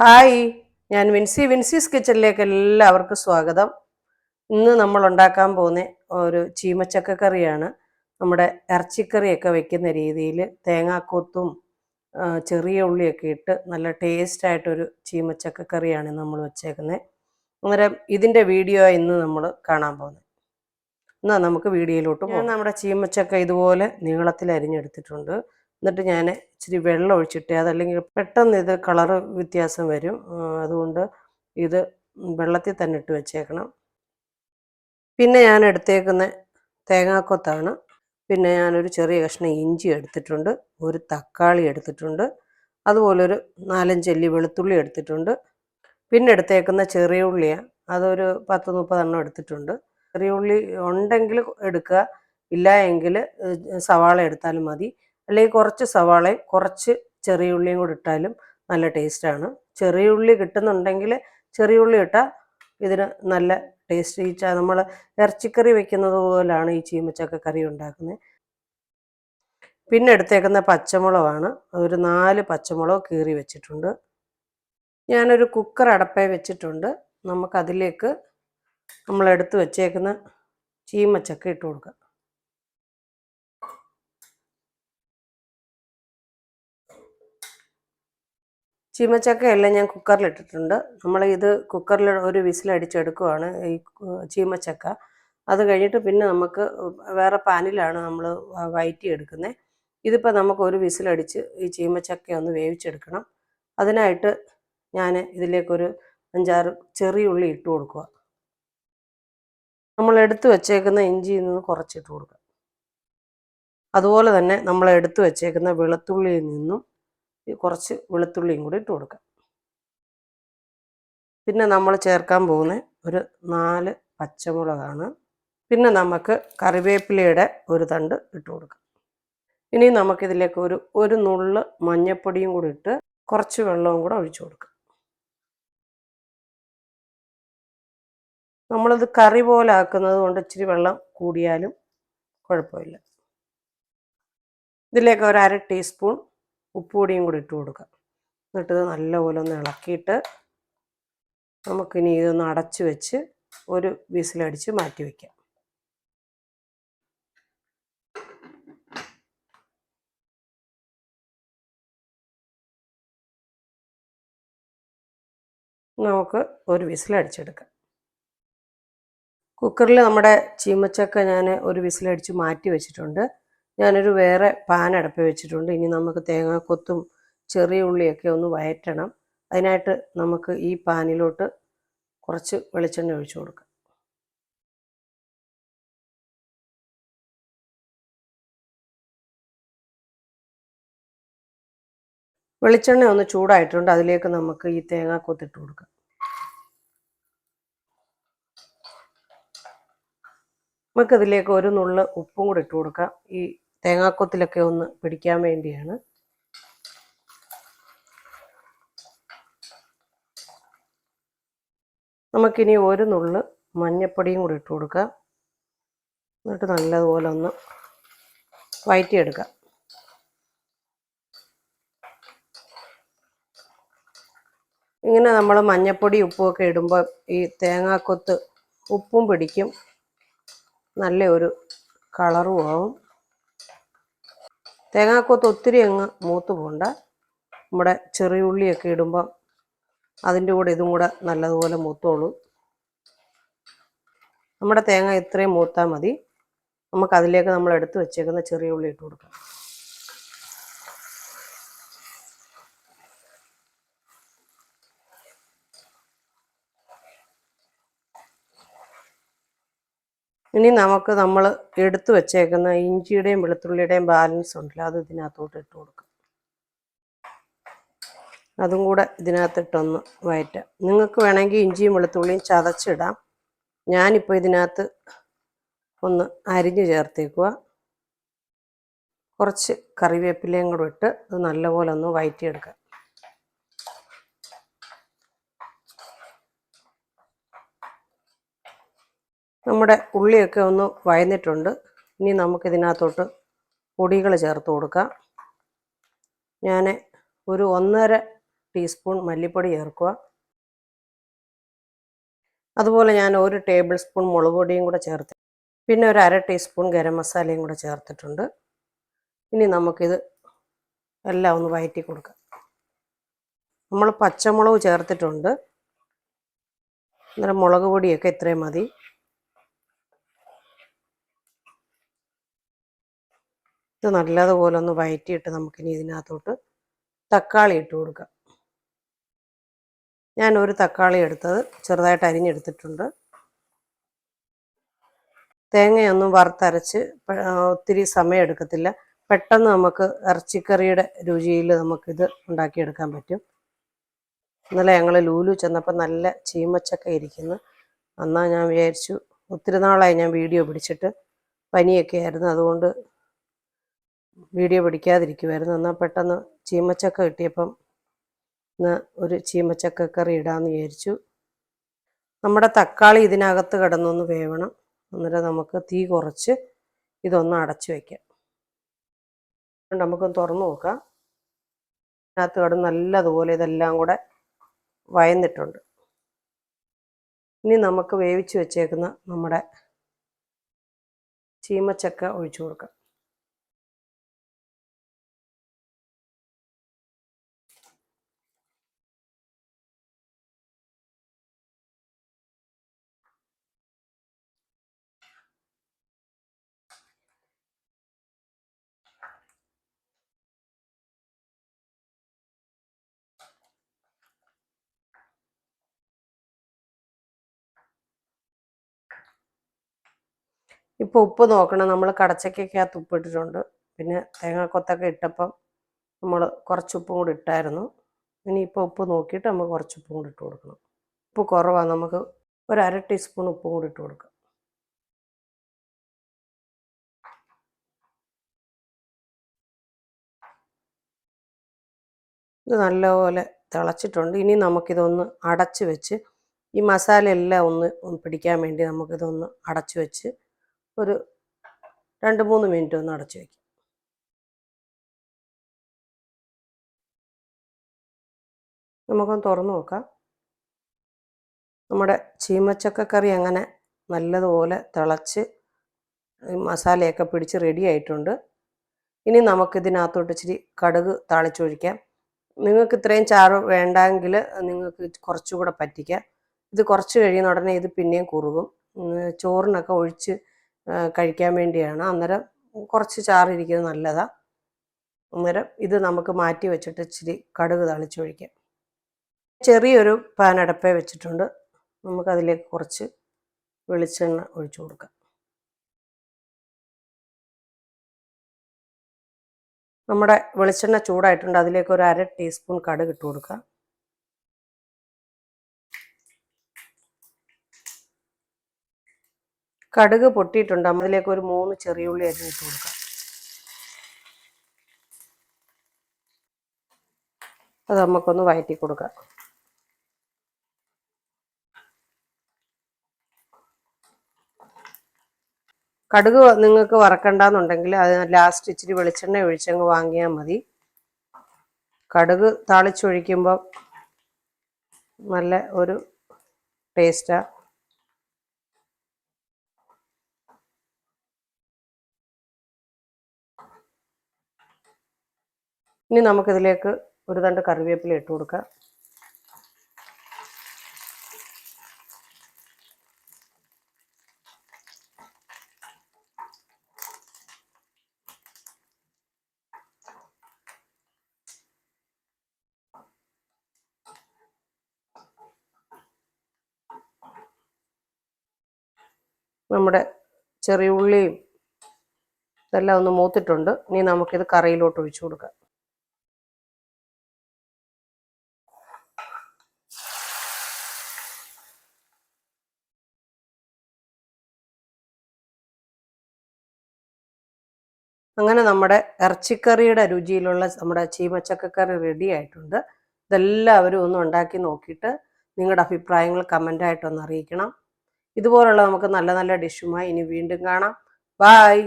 Hi ഞാൻ വിൻസി വിൻസീസ് കിച്ചണിലേക്ക് എല്ലാവർക്കും സ്വാഗതം. ഇന്ന് നമ്മൾ ഉണ്ടാക്കാൻ പോകുന്ന ഒരു ചീമച്ചക്ക കറിയാണ്. നമ്മുടെ ഇറച്ചിക്കറിയൊക്കെ വെക്കുന്ന രീതിയിൽ തേങ്ങാക്കൊത്തും ചെറിയ ഉള്ളിയൊക്കെ ഇട്ട് നല്ല ടേസ്റ്റ് ആയിട്ടൊരു ചീമച്ചക്ക കറിയാണ് നമ്മൾ വെച്ചേക്കുന്നത് അന്നേരം ഇതിന്റെ വീഡിയോ ഇന്ന് നമ്മൾ കാണാൻ പോകുന്നത് എന്നാൽ നമുക്ക് വീഡിയോയിലോട്ട് പോകാം. നമ്മുടെ ചീമച്ചക്ക ഇതുപോലെ നീളത്തിൽ അരിഞ്ഞെടുത്തിട്ടുണ്ട്. എന്നിട്ട് ഞാൻ ഇച്ചിരി വെള്ളം ഒഴിച്ചിട്ട് അതല്ലെങ്കിൽ പെട്ടെന്ന് ഇത് കളറ് വ്യത്യാസം വരും. അതുകൊണ്ട് ഇത് വെള്ളത്തിൽ തന്നെ ഇട്ട് വെച്ചേക്കണം. പിന്നെ ഞാൻ എടുത്തേക്കുന്ന തേങ്ങാക്കൊത്താണ്. പിന്നെ ഞാനൊരു ചെറിയ കഷ്ണം ഇഞ്ചി എടുത്തിട്ടുണ്ട്. ഒരു തക്കാളി എടുത്തിട്ടുണ്ട്. അതുപോലെ ഒരു നാലഞ്ചല്ലി വെളുത്തുള്ളി എടുത്തിട്ടുണ്ട്. പിന്നെ എടുത്തേക്കുന്ന ചെറിയ ഉള്ളിയാണ് അതൊരു പത്ത് മുപ്പതെണ്ണം എടുത്തിട്ടുണ്ട്. ചെറിയ ഉള്ളി ഉണ്ടെങ്കിൽ എടുക്കുക. ഇല്ല എങ്കിൽ സവാള എടുത്താലും മതി. അല്ലെങ്കിൽ കുറച്ച് സവാളയും കുറച്ച് ചെറിയ ഉള്ളിയും കൂടി ഇട്ടാലും നല്ല ടേസ്റ്റാണ് ചെറിയ ഉള്ളി കിട്ടുന്നുണ്ടെങ്കിൽ ചെറിയ ഉള്ളി ഇട്ടാൽ ഇതിന് നല്ല ടേസ്റ്റ് ഈ നമ്മൾ ഇറച്ചിക്കറി വെക്കുന്നത് പോലാണ് ഈ ചീമച്ചക്ക കറി ഉണ്ടാക്കുന്നത് പിന്നെ എടുത്തേക്കുന്ന പച്ചമുളകാണ്. ഒരു നാല് പച്ചമുളക് കീറി വെച്ചിട്ടുണ്ട്. ഞാനൊരു കുക്കർ അടപ്പേ വെച്ചിട്ടുണ്ട്. നമുക്കതിലേക്ക് നമ്മൾ എടുത്ത് വെച്ചേക്കുന്ന ചീമച്ചക്ക ഇട്ട് കൊടുക്കാം. ചീമച്ചക്ക എല്ലാം ഞാൻ കുക്കറിലിട്ടിട്ടുണ്ട്. നമ്മൾ ഇത് കുക്കറിൽ ഒരു വിസിലടിച്ചെടുക്കുവാണ് ഈ ചീമച്ചക്ക. അത് കഴിഞ്ഞിട്ട് പിന്നെ നമുക്ക് വേറെ പാനിലാണ് നമ്മൾ വയറ്റി എടുക്കുന്നത് ഇതിപ്പോൾ നമുക്ക് ഒരു വിസിലടിച്ച് ഈ ചീമച്ചക്ക ഒന്ന് വേവിച്ചെടുക്കണം. അതിനായിട്ട് ഞാൻ ഇതിലേക്കൊരു അഞ്ചാറ് ചെറിയ ഉള്ളി ഇട്ട് കൊടുക്കുക നമ്മൾ എടുത്തു വച്ചേക്കുന്ന ഇഞ്ചിയിൽ നിന്ന് കുറച്ചിട്ട് കൊടുക്കുക അതുപോലെ തന്നെ നമ്മൾ എടുത്തു വച്ചേക്കുന്ന വെളുത്തുള്ളിയിൽ നിന്നും കുറച്ച് വെളുത്തുള്ളിയും കൂടി ഇട്ട് കൊടുക്കാം. പിന്നെ നമ്മൾ ചേർക്കാൻ പോകുന്ന ഒരു നാല് പച്ചമുളകാണ്. പിന്നെ നമുക്ക് കറിവേപ്പിലയുടെ ഒരു തണ്ട് ഇട്ട് കൊടുക്കാം. ഇനി നമുക്കിതിലേക്ക് ഒരു ഒരു നുള്ള് മഞ്ഞപ്പൊടിയും കൂടി ഇട്ട് കുറച്ച് വെള്ളവും കൂടെ ഒഴിച്ചു കൊടുക്കാം. നമ്മളിത് കറി പോലെ ആക്കുന്നത് കൊണ്ട് ഇച്ചിരി വെള്ളം കൂടിയാലും കുഴപ്പമില്ല. ഇതിലേക്ക് ഒരു അര ടീസ്പൂൺ ഉപ്പുപൊടിയും കൂടി ഇട്ട് എന്നിട്ട് ഇത് നല്ലപോലെ ഒന്ന് ഇളക്കിയിട്ട് നമുക്കിനി ഇതൊന്ന് അടച്ചു വെച്ച് ഒരു വിസിലടിച്ച് മാറ്റി വയ്ക്കാം നമുക്ക് ഒരു വിസിലടിച്ചെടുക്കാം. കുക്കറിൽ നമ്മുടെ ചീമച്ചക്ക ഞാൻ ഒരു വിസിലടിച്ച് മാറ്റി വെച്ചിട്ടുണ്ട്. ഞാനൊരു വേറെ പാൻ അടപ്പ് വെച്ചിട്ടുണ്ട്. ഇനി നമുക്ക് തേങ്ങാക്കൊത്തും ചെറിയ ഉള്ളിയൊക്കെ ഒന്ന് വയറ്റണം. അതിനായിട്ട് നമുക്ക് ഈ പാനിലോട്ട് കുറച്ച് വെളിച്ചെണ്ണ ഒഴിച്ചു കൊടുക്കാം. വെളിച്ചെണ്ണ ഒന്ന് ചൂടായിട്ടുണ്ട്. അതിലേക്ക് നമുക്ക് ഈ തേങ്ങാക്കൊത്തിട്ട് കൊടുക്കാം. നമുക്കതിലേക്ക് ഒരു നുള്ള് ഉപ്പും കൂടി ഇട്ട് കൊടുക്കാം. ഈ തേങ്ങാക്കൊത്തിലൊക്കെ ഒന്ന് പിടിക്കാൻ വേണ്ടിയാണ്. നമുക്കിനി ഒരു നുള്ള് മഞ്ഞപ്പൊടിയും കൂടി ഇട്ട് കൊടുക്കാം. എന്നിട്ട് നല്ലതുപോലെ ഒന്ന് വയറ്റിയെടുക്കാം. ഇങ്ങനെ നമ്മൾ മഞ്ഞപ്പൊടി ഉപ്പുമൊക്കെ ഇടുമ്പോൾ ഈ തേങ്ങാക്കൊത്ത് ഉപ്പും പിടിക്കും. നല്ല ഒരു കളറും ആവും. തേങ്ങാക്കൊത്ത് ഒത്തിരി അങ്ങ് മൂത്ത് പോകണ്ട നമ്മുടെ ചെറിയ ഉള്ളിയൊക്കെ ഇടുമ്പം അതിന്റെ കൂടെ ഇതും കൂടെ നല്ലതുപോലെ മൂത്തോളൂ. നമ്മുടെ തേങ്ങ ഇത്രയും മൂത്താൽ മതി. നമുക്കതിലേക്ക് നമ്മൾ എടുത്ത് വെച്ചേക്കുന്ന ചെറിയ ഉള്ളി ഇട്ട് കൊടുക്കാം. ഇനി നമുക്ക് നമ്മൾ എടുത്തു വച്ചേക്കുന്ന ഇഞ്ചിയുടെയും വെളുത്തുള്ളിയുടെയും ബാലൻസ് ഉണ്ടല്ലോ അത് ഇതിനകത്തോട്ട് ഇട്ട് കൊടുക്കാം. അതും കൂടെ ഇതിനകത്തിട്ടൊന്ന് വയറ്റാം. നിങ്ങൾക്ക് വേണമെങ്കിൽ ഇഞ്ചിയും വെളുത്തുള്ളിയും ചതച്ചിടാം. ഞാനിപ്പോൾ ഇതിനകത്ത് ഒന്ന് അരിഞ്ഞ് ചേർത്തേക്കുക. കുറച്ച് കറിവേപ്പിലയും കൂടെ ഇട്ട് അത് നല്ലപോലെ ഒന്ന് വയറ്റിയെടുക്കാം. നമ്മുടെ ഉള്ളിയൊക്കെ ഒന്ന് വയന്നിട്ടുണ്ട്. ഇനി നമുക്കിതിനകത്തോട്ട് പൊടികൾ ചേർത്ത് കൊടുക്കാം. ഞാൻ ഒരു ഒന്നര ടീസ്പൂൺ മല്ലിപ്പൊടി ചേർക്കുക. അതുപോലെ ഞാൻ ഒരു ടേബിൾ സ്പൂൺ മുളക് പൊടിയും കൂടെ ചേർത്ത് പിന്നെ ഒരു അര ടീസ്പൂൺ ഗരം മസാലയും കൂടെ ചേർത്തിട്ടുണ്ട്. ഇനി നമുക്കിത് എല്ലാം ഒന്ന് വയറ്റി കൊടുക്കാം. നമ്മൾ പച്ചമുളക് ചേർത്തിട്ടുണ്ട്. അന്നേരം മുളക് പൊടിയൊക്കെ ഇത്രയും മതി. ഇത് നല്ലതുപോലെ ഒന്ന് വയറ്റിയിട്ട് നമുക്കിനി ഇതിനകത്തോട്ട് തക്കാളി ഇട്ട് കൊടുക്കാം. ഞാൻ ഒരു തക്കാളി എടുത്തത് ചെറുതായിട്ട് അരിഞ്ഞെടുത്തിട്ടുണ്ട്. തേങ്ങയൊന്നും വറുത്തരച്ച് ഒത്തിരി സമയം എടുക്കത്തില്ല. പെട്ടെന്ന് നമുക്ക് ഇറച്ചിക്കറിയുടെ രുചിയിൽ നമുക്കിത് ഉണ്ടാക്കിയെടുക്കാൻ പറ്റും. ഇന്നലെ ഞങ്ങൾ ലൂലു ചെന്നപ്പോൾ നല്ല ചീമച്ചക്ക ഇരിക്കുന്നു. അന്നാ ഞാൻ വിചാരിച്ചു ഒത്തിരി നാളായി ഞാൻ വീഡിയോ പിടിച്ചിട്ട് പനിയൊക്കെ ആയിരുന്നു അതുകൊണ്ട് വീഡിയോ പിടിക്കാതിരിക്കുമായിരുന്നു എന്നാൽ പെട്ടെന്ന് ചീമച്ചക്ക കിട്ടിയപ്പം ഇന്ന് ഒരു ചീമച്ചക്ക കറി ഇടാമെന്ന് വിചാരിച്ചു. നമ്മുടെ തക്കാളി ഇതിനകത്ത് കിടന്നൊന്ന് വേവണം. അന്നേരം നമുക്ക് തീ കുറച്ച് ഇതൊന്ന് അടച്ചു വയ്ക്കാം നമുക്കൊന്ന് തുറന്നു നോക്കാം. അതിനകത്ത് കിടന്ന് നല്ലതുപോലെ ഇതെല്ലാം കൂടെ വയന്നിട്ടുണ്ട്. ഇനി നമുക്ക് വേവിച്ച് വെച്ചേക്കുന്ന നമ്മുടെ ചീമച്ചക്ക ഒഴിച്ചു കൊടുക്കാം. ഇപ്പോൾ ഉപ്പ് നോക്കണം. നമ്മൾ കടച്ചക്കകത്ത് ഉപ്പ് ഇട്ടിട്ടുണ്ട്. പിന്നെ തേങ്ങാക്കൊത്തൊക്കെ ഇട്ടപ്പം നമ്മൾ കുറച്ച് ഉപ്പും കൂടി ഇട്ടായിരുന്നു. ഇനി ഇപ്പോൾ ഉപ്പ് നോക്കിയിട്ട് നമുക്ക് കുറച്ച് ഉപ്പും കൂടി ഇട്ട് കൊടുക്കണം. ഉപ്പ് കുറവാണ് നമുക്ക് ഒരു അര ടീസ്പൂൺ ഉപ്പും കൂടി ഇട്ട് കൊടുക്കാം. ഇത് നല്ലപോലെ തിളച്ചിട്ടുണ്ട്. ഇനി നമുക്കിതൊന്ന് അടച്ച് വെച്ച് ഈ മസാല എല്ലാം ഒന്ന് പിടിക്കാൻ വേണ്ടി നമുക്കിതൊന്ന് അടച്ച് വെച്ച് ഒരു രണ്ട് മൂന്ന് മിനിറ്റ് ഒന്ന് അടച്ചു വയ്ക്കും നമുക്കൊന്ന് തുറന്നു നോക്കാം. നമ്മുടെ ചീമച്ചക്കറി അങ്ങനെ നല്ലതുപോലെ തിളച്ച് മസാലയൊക്കെ പിടിച്ച് റെഡി ആയിട്ടുണ്ട്. ഇനി നമുക്കിതിനകത്തോട്ട് ഇച്ചിരി കടുക് താളിച്ചൊഴിക്കാം. നിങ്ങൾക്ക് ഇത്രയും ചാറ് വേണ്ടെങ്കിൽ നിങ്ങൾക്ക് കുറച്ചുകൂടെ പറ്റിക്കാം. ഇത് കുറച്ച് കഴിയുന്ന ഉടനെ ഇത് പിന്നെയും കുറുകും. ചോറിനൊക്കെ ഒഴിച്ച് കഴിക്കാൻ വേണ്ടിയാണ്. അന്നേരം കുറച്ച് ചാറിരിക്കുന്നത് നല്ലതാണ് അന്നേരം ഇത് നമുക്ക് മാറ്റി വെച്ചിട്ട് ഇച്ചിരി കടുക് തളിച്ചൊഴിക്കാം. ചെറിയൊരു പാൻ അടപ്പേ വെച്ചിട്ടുണ്ട്. നമുക്കതിലേക്ക് കുറച്ച് വെളിച്ചെണ്ണ ഒഴിച്ചു കൊടുക്കാം. നമ്മുടെ വെളിച്ചെണ്ണ ചൂടായിട്ടുണ്ട്. അതിലേക്ക് ഒരു അര ടീസ്പൂൺ കടുക് ഇട്ട് കൊടുക്കാം. കടുക് പൊട്ടിയിട്ടുണ്ട്. അതിലേക്ക് ഒരു മൂന്ന് ചെറിയ ഉള്ളി അരിഞ്ഞിട്ട് കൊടുക്കാം. അത് നമുക്കൊന്ന് വയറ്റി കൊടുക്കാം. കടുക് നിങ്ങൾക്ക് വറക്കണ്ടെന്നുണ്ടെങ്കിൽ അത് ലാസ്റ്റ് ഇച്ചിരി വെളിച്ചെണ്ണ ഒഴിച്ചങ്ങ് വാങ്ങിയാൽ മതി. കടുക് താളിച്ചൊഴിക്കുമ്പോൾ നല്ല ഒരു ടേസ്റ്റാണ് ഇനി നമുക്കിതിലേക്ക് ഒരു തണ്ട് കറിവേപ്പില ഇട്ട് കൊടുക്കാം. നമ്മുടെ ചെറിയ ഉള്ളിയും ഇതെല്ലാം ഒന്ന് മൂത്തിട്ടുണ്ട്. ഇനി നമുക്കിത് കറിയിലോട്ട് ഒഴിച്ചു കൊടുക്കാം. അങ്ങനെ നമ്മുടെ ഇറച്ചിക്കറിയുടെ രുചിയിലുള്ള നമ്മുടെ ചീമച്ചക്കക്കറി റെഡി ആയിട്ടുണ്ട്. ഇതെല്ലാവരും ഒന്ന് ഉണ്ടാക്കി നോക്കിയിട്ട് നിങ്ങളുടെ അഭിപ്രായങ്ങൾ കമന്റായിട്ടൊന്ന് അറിയിക്കണം. ഇതുപോലുള്ള നമുക്ക് നല്ല നല്ല ഡിഷുമായി ഇനി വീണ്ടും കാണാം. ബായ്